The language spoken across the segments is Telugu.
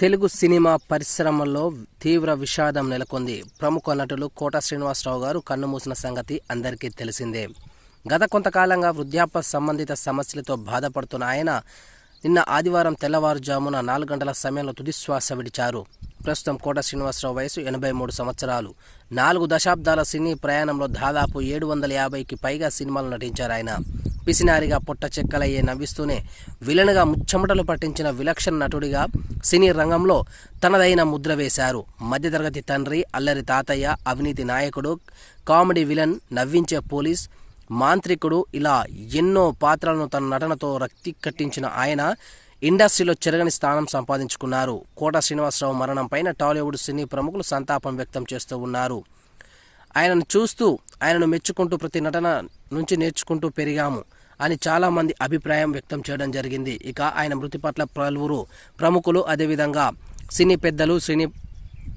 తెలుగు సినిమా పరిశ్రమలో తీవ్ర విషాదం నెలకొంది. ప్రముఖ నటులు కోట శ్రీనివాసరావు గారు కన్నుమూసిన సంగతి అందరికీ తెలిసిందే. గత కొంతకాలంగా వృద్ధాప్య సంబంధిత సమస్యలతో బాధపడుతున్న ఆయన నిన్న ఆదివారం తెల్లవారుజామున నాలుగు గంటల సమయంలో తుదిశ్వాస విడిచారు. ప్రస్తుతం కోట శ్రీనివాసరావు వయసు ఎనభై మూడు సంవత్సరాలు. నాలుగు దశాబ్దాల సినీ ప్రయాణంలో దాదాపు ఏడు వందల యాభైకి పైగా సినిమాలు నటించారు ఆయన. పిసినారిగా పొట్ట చెక్కలయ్యే నవ్విస్తూనే విలన్గా ముచ్చమటలు పట్టించిన విలక్షణ నటుడిగా సినీ రంగంలో తనదైన ముద్ర వేశారు. మధ్యతరగతి తండ్రి అల్లరి తాతయ్య అవినీతి నాయకుడు కామెడీ విలన్ నవ్వించే పోలీస్ మాంత్రికుడు ఇలా ఎన్నో పాత్రలను తన నటనతో రక్తి కట్టించిన ఆయన ఇండస్ట్రీలో చెరగని స్థానం సంపాదించుకున్నారు. కోట శ్రీనివాసరావు మరణం పైన టాలీవుడ్ సినీ ప్రముఖులు సంతాపం వ్యక్తం చేస్తూ ఉన్నారు. ఆయనను చూస్తూ ఆయనను మెచ్చుకుంటూ ప్రతి నటన నుంచి నేర్చుకుంటూ పెరిగాము. అని చాలామంది అభిప్రాయం వ్యక్తం చేయడం జరిగింది. ఇక ఆయన మృతి పట్ల పలువురు ప్రముఖులు అదేవిధంగా సినీ పెద్దలు సినీ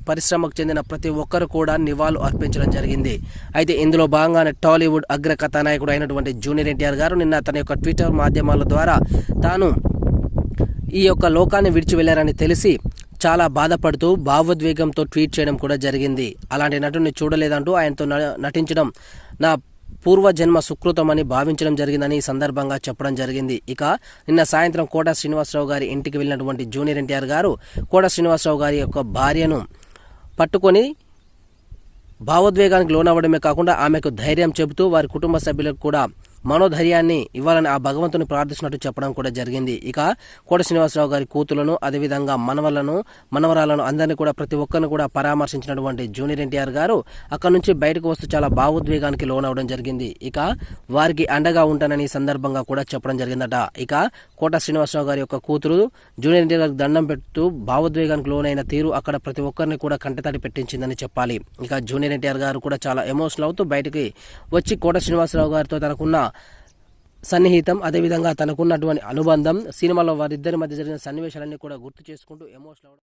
పరిశ్రమకు చెందిన ప్రతి ఒక్కరు కూడా నివాళులు అర్పించడం జరిగింది. అయితే ఇందులో భాగంగానే టాలీవుడ్ అగ్ర కథానాయకుడు అయినటువంటి జూనియర్ ఎన్టీఆర్ గారు నిన్న తన యొక్క ట్విట్టర్ మాధ్యమాల ద్వారా తాను ఈ యొక్క లోకాన్ని విడిచి వెళ్ళారని తెలిసి చాలా బాధపడుతూ భావోద్వేగంతో ట్వీట్ చేయడం కూడా జరిగింది. అలాంటి నటుడిని చూడలేదంటూ ఆయనతో న- నటించడం నా పూర్వజన్మ సుకృతమని భావించడం జరిగిందని ఈ సందర్భంగా చెప్పడం జరిగింది. ఇక నిన్న సాయంత్రం కోట శ్రీనివాసరావు గారి ఇంటికి వెళ్ళినటువంటి జూనియర్ ఎన్టీఆర్ గారు కోట శ్రీనివాసరావు గారి యొక్క భార్యను పట్టుకొని భావోద్వేగానికి లోనవ్వడమే కాకుండా ఆమెకు ధైర్యం చెబుతూ వారి కుటుంబ సభ్యులకు కూడా మనోధైర్యాన్ని ఇవ్వాలని ఆ భగవంతుని ప్రార్థిస్తున్నట్టు చెప్పడం కూడా జరిగింది. ఇక కోట శ్రీనివాసరావు గారి కూతులను అదేవిధంగా మనవలను మనవరాలను అందరినీ కూడా ప్రతి ఒక్కరిని కూడా పరామర్శించినటువంటి జూనియర్ ఎన్టీఆర్ గారు అక్కడ నుంచి బయటకు వస్తూ చాలా భావోద్వేగానికి లోనవడం జరిగింది. ఇక వారికి అండగా ఉంటానని సందర్భంగా కూడా చెప్పడం జరిగిందట. ఇక కోట శ్రీనివాసరావు గారి యొక్క కూతురు జూనియర్ ఎన్టీఆర్ గారికి దండం పెడుతూ భావోద్వేగానికి లోనైన తీరు అక్కడ ప్రతి ఒక్కరిని కూడా కంటతడి పెట్టించిందని చెప్పాలి. ఇక జూనియర్ ఎన్టీఆర్ గారు కూడా చాలా ఎమోషనల్ అవుతూ బయటికి వచ్చి కోట శ్రీనివాసరావు గారితో తనకున్న సన్నిహితం అదేవిధంగా తనకున్నటువంటి అనుబంధం సినిమాలో వారిద్దరి మధ్య జరిగిన సన్నివేశాలన్నీ కూడా గుర్తు చేసుకుంటూ ఎమోషనల్